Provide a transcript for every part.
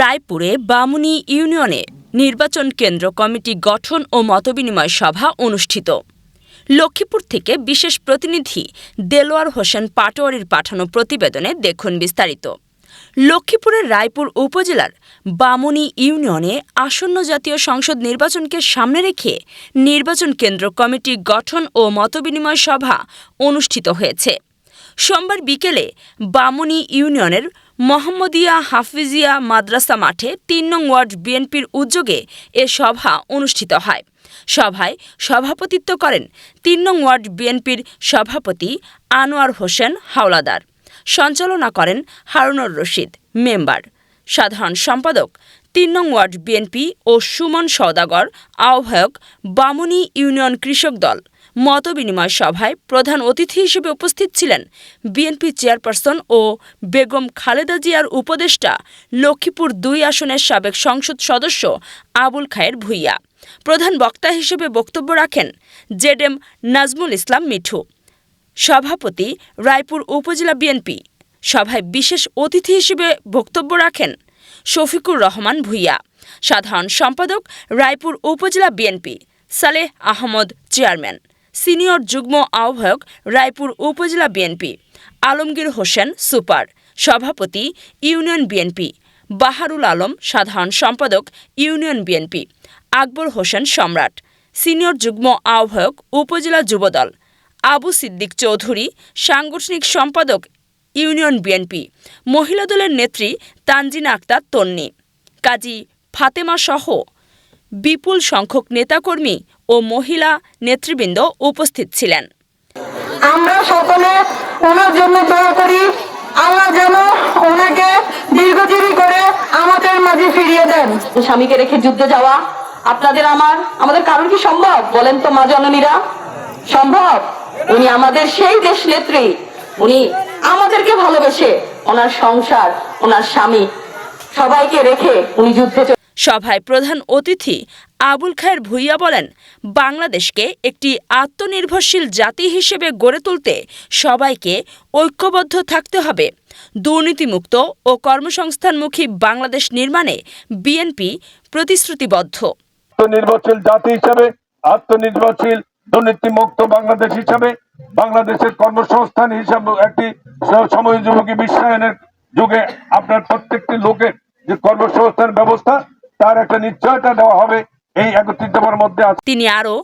রায়পুরে বামুনি ইউনিয়নে নির্বাচন কেন্দ্র কমিটি গঠন ও মতবিনিময় সভা অনুষ্ঠিত। লক্ষ্মীপুর থেকে বিশেষ প্রতিনিধি দেলোয়ার হোসেন পাটোয়ারির পাঠানো প্রতিবেদনে দেখুন বিস্তারিত। লক্ষ্মীপুরের রায়পুর উপজেলার বামুনি ইউনিয়নে আসন্ন জাতীয় সংসদ নির্বাচনকে সামনে রেখে নির্বাচন কেন্দ্র কমিটি গঠন ও মতবিনিময় সভা অনুষ্ঠিত হয়েছে। সোমবার বিকেলে বামুনি ইউনিয়নের মোহাম্মদিয়া হাফিজিয়া মাদ্রাসা মাঠে তিন নং ওয়ার্ড বিএনপির উদ্যোগে এ সভা অনুষ্ঠিত হয়। সভায় সভাপতিত্ব করেন তিন নং ওয়ার্ড বিএনপির সভাপতি আনোয়ার হোসেন হাওলাদার। সঞ্চালনা করেন হারুনুর রশিদ, মেম্বার। সাধারণ সম্পাদক তিন নং ওয়ার্ড বিএনপি ও সুমন সওদাগর, আহ্বায়ক বামুনি ইউনিয়ন কৃষক দল। মতবিনিময় সভায় প্রধান অতিথি হিসেবে উপস্থিত ছিলেন বিএনপি চেয়ারপারসন ও বেগম খালেদা জিয়ার উপদেষ্টা লক্ষ্মীপুর দুই আসনের সাবেক সংসদ সদস্য আবুল খায়ের ভূঁইয়া। প্রধান বক্তা হিসেবে বক্তব্য রাখেন জেডএম নাজমুল ইসলাম মিঠু। সভাপতি রায়পুর উপজেলা বিএনপি। সভায় বিশেষ অতিথি হিসেবে বক্তব্য রাখেন শফিকুর রহমান ভূঁইয়া। সাধারণ সম্পাদক রায়পুর উপজেলা BNP. Saleh Ahmad chairman. Senior যুগ্ম আহ্বায়ক রায়পুর উপজেলা বিএনপি, আলমগীর হোসেন সুপার, সভাপতি ইউনিয়ন বিএনপি, বাহারুল আলম সাধারণ সম্পাদক ইউনিয়ন বিএনপি, আকবর হোসেন সম্রাট, সিনিয়র যুগ্ম আহ্বায়ক উপজেলা যুবদল, আবু সিদ্দিক চৌধুরী সাংগঠনিক সম্পাদক ইউনিয়ন বিএনপি, মহিলা দলের নেত্রী তানজিনা আক্তার, তন্নি, কাজী ফাতেমা সহ বিপুল সংখ্যক নেতাকর্মী ও মহিলা নেতৃবৃন্দ উপস্থিত ছিলেন। আমরা সকলে ওনার জন্য দোয়া করি। আল্লাহ যেন ওনাকে দীর্ঘজীবী করে আমাদের মাঝে ফিরিয়ে দেন। স্বামীকে রেখে যুদ্ধে যাওয়া আপনাদের আমার আমাদের কারণ কি সম্ভব? বলেন তো মা জননীরা। সম্ভব? উনি আমাদের সেই দেশ নেত্রী। উনি আমাদেরকে ভালোবেসে ওনার সংসার ওনার স্বামী সবাইকে রেখে উনি যুদ্ধে চলে সভায় প্রধান অতিথি আবুল খায়ের ভূঁইয়া বলেন, বাংলাদেশকে একটি আত্মনির্ভরশীল জাতি হিসেবে গড়ে তুলতে সবাইকে ঐক্যবদ্ধ থাকতে হবে। দুর্নীতিমুক্ত ও কর্মসংস্থানমুখী বাংলাদেশ নির্মাণে বিএনপি প্রতিশ্রুতিবদ্ধ। আত্মনির্ভরশীল জাতি হিসাবে, আত্মনির্ভরশীল দুর্নীতিমুক্ত বাংলাদেশ হিসাবে, বাংলাদেশের কর্মসংস্থান হিসাবে একটি সময়োপযোগী বিশ্বায়নের যুগে আপনার প্রত্যেকটি লোকের যে কর্মসংস্থান ব্যবস্থা তার একটা নিশ্চয়তা দেওয়া হবে এই একত্রিশ দফার মধ্যে আছে। তিনি আরও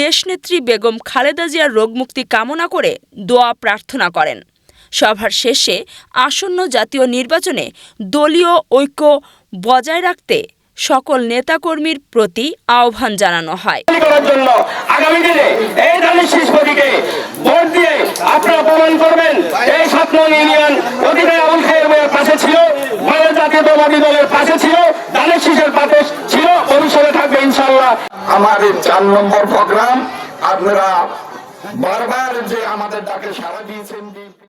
দেশনেত্রী বেগম খালেদা জিয়ার রোগমুক্তি কামনা করে দোয়া প্রার্থনা করেন। সভার শেষে আসন্ন জাতীয় নির্বাচনে দলীয় ঐক্য বজায় রাখতে সকল নেতাকর্মীর প্রতি আহ্বান জানানো হয় তৈরি করার জন্য আগামী দিনে এই ধানের শীষ প্রতীকে ভোট দিয়ে আপনারা প্রমাণ করবেন এই স্বপ্ন ইউনিয়ন অতীতে আবুল খায়ের বইয়ের পাশে ছিল বাংলাদেশ দলের পাশে ছিল দানের পাশে ছিল ভবিষ্যতে থাকবে ইনশাল্লাহ আমাদের চার নম্বর প্রোগ্রাম, আপনারা বারবার যে আমাদের ডাকে সারা দিয়েছেন